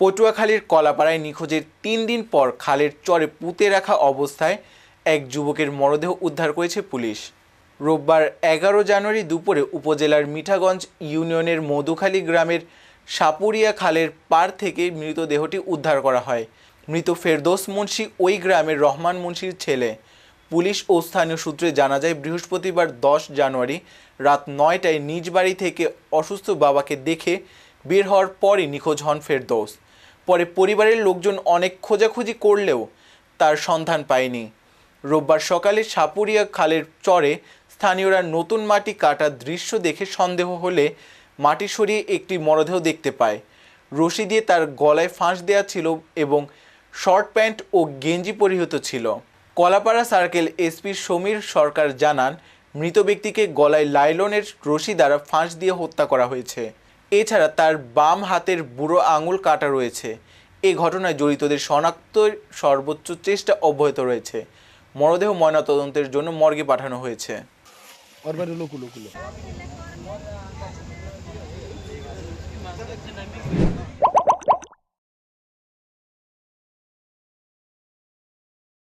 পটুয়াখালীর কলাপাড়ায় নিখোঁজের তিন দিন পর খালের চরে পুঁতে রাখা অবস্থায় এক যুবকের মরদেহ উদ্ধার করেছে পুলিশ। রোববার এগারো জানুয়ারি দুপুরে উপজেলার মিঠাগঞ্জ ইউনিয়নের মধুখালী গ্রামের সাপুরিয়া খালের পাড় থেকে মৃতদেহটি উদ্ধার করা হয়। মৃত ফেরদৌস মুন্সি ওই গ্রামের রহমান মুন্সির ছেলে। পুলিশ ও স্থানীয় সূত্রে জানা যায়, বৃহস্পতিবার দশ জানুয়ারি রাত নয়টায় নিজ বাড়ি থেকে অসুস্থ বাবাকে দেখে বের হওয়ার পরই নিখোঁজ হন ফেরদৌস। পরে পরিবারের লোকজন অনেক খোঁজাখুঁজি করলেও তার সন্ধান পায়নি। রোববার সকালে সাপুরিয়া খালের চরে স্থানীয়রা নতুন মাটি কাটার দৃশ্য দেখে সন্দেহ হলে মাটি সরিয়ে একটি মরদেহ দেখতে পায়। রশি দিয়ে তার গলায় ফাঁস দেওয়া ছিল এবং শর্ট প্যান্ট ও গেঞ্জি পরিহিত ছিল। কলাপাড়া সার্কেল এসপি সমীর সরকার জানান, মৃত ব্যক্তিকে গলায় লাইলনের রশি দ্বারা ফাঁস দিয়ে হত্যা করা হয়েছে। এছাড়া তার বাম হাতের বুড়ো আঙুল কাটা রয়েছে। এই ঘটনায় জড়িতদের শনাক্তের সর্বোচ্চ চেষ্টা অব্যাহত রয়েছে। মরদেহ ময়নাতদন্তের জন্য মর্গে পাঠানো হয়েছে। লোকুলো কুলো